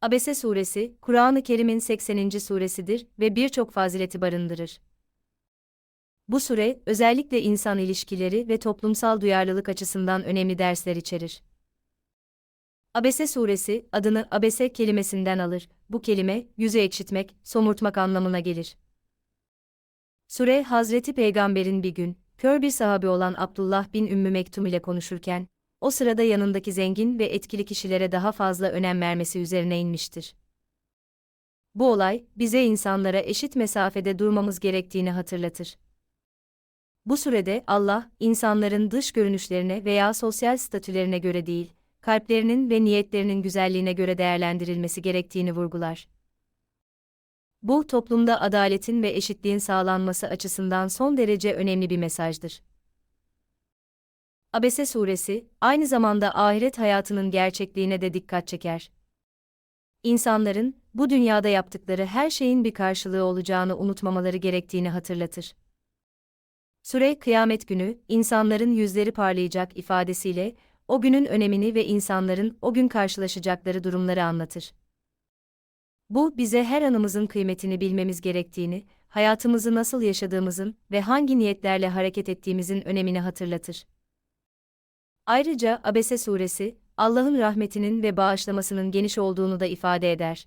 Abese suresi, Kur'an-ı Kerim'in 80. suresidir ve birçok fazileti barındırır. Bu sure, özellikle insan ilişkileri ve toplumsal duyarlılık açısından önemli dersler içerir. Abese suresi, adını abese kelimesinden alır. Bu kelime, yüzü ekşitmek, somurtmak anlamına gelir. Sure, Hazreti Peygamber'in bir gün, kör bir sahabi olan Abdullah bin Ümmü Mektum ile konuşurken, o sırada yanındaki zengin ve etkili kişilere daha fazla önem vermesi üzerine inmiştir. Bu olay, bize insanlara eşit mesafede durmamız gerektiğini hatırlatır. Bu sürede Allah, insanların dış görünüşlerine veya sosyal statülerine göre değil, kalplerinin ve niyetlerinin güzelliğine göre değerlendirilmesi gerektiğini vurgular. Bu, toplumda adaletin ve eşitliğin sağlanması açısından son derece önemli bir mesajdır. Abese suresi, aynı zamanda ahiret hayatının gerçekliğine de dikkat çeker. İnsanların, bu dünyada yaptıkları her şeyin bir karşılığı olacağını unutmamaları gerektiğini hatırlatır. Süre, kıyamet günü, insanların yüzleri parlayacak ifadesiyle, o günün önemini ve insanların o gün karşılaşacakları durumları anlatır. Bu, bize her anımızın kıymetini bilmemiz gerektiğini, hayatımızı nasıl yaşadığımızın ve hangi niyetlerle hareket ettiğimizin önemini hatırlatır. Ayrıca Abese suresi, Allah'ın rahmetinin ve bağışlamasının geniş olduğunu da ifade eder.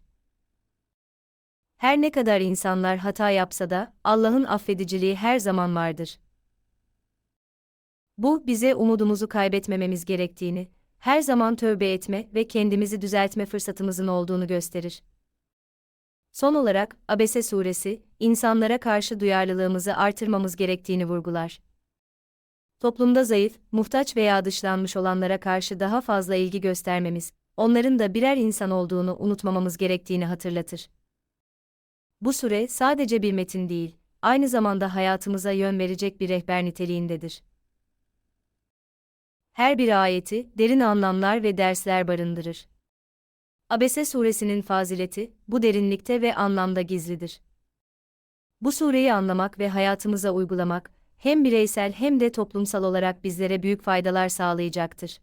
Her ne kadar insanlar hata yapsa da Allah'ın affediciliği her zaman vardır. Bu bize umudumuzu kaybetmememiz gerektiğini, her zaman tövbe etme ve kendimizi düzeltme fırsatımızın olduğunu gösterir. Son olarak Abese suresi, insanlara karşı duyarlılığımızı artırmamız gerektiğini vurgular. Toplumda zayıf, muhtaç veya dışlanmış olanlara karşı daha fazla ilgi göstermemiz, onların da birer insan olduğunu unutmamamız gerektiğini hatırlatır. Bu sure sadece bir metin değil, aynı zamanda hayatımıza yön verecek bir rehber niteliğindedir. Her bir ayeti derin anlamlar ve dersler barındırır. Abese suresinin fazileti bu derinlikte ve anlamda gizlidir. Bu sureyi anlamak ve hayatımıza uygulamak hem bireysel hem de toplumsal olarak bizlere büyük faydalar sağlayacaktır.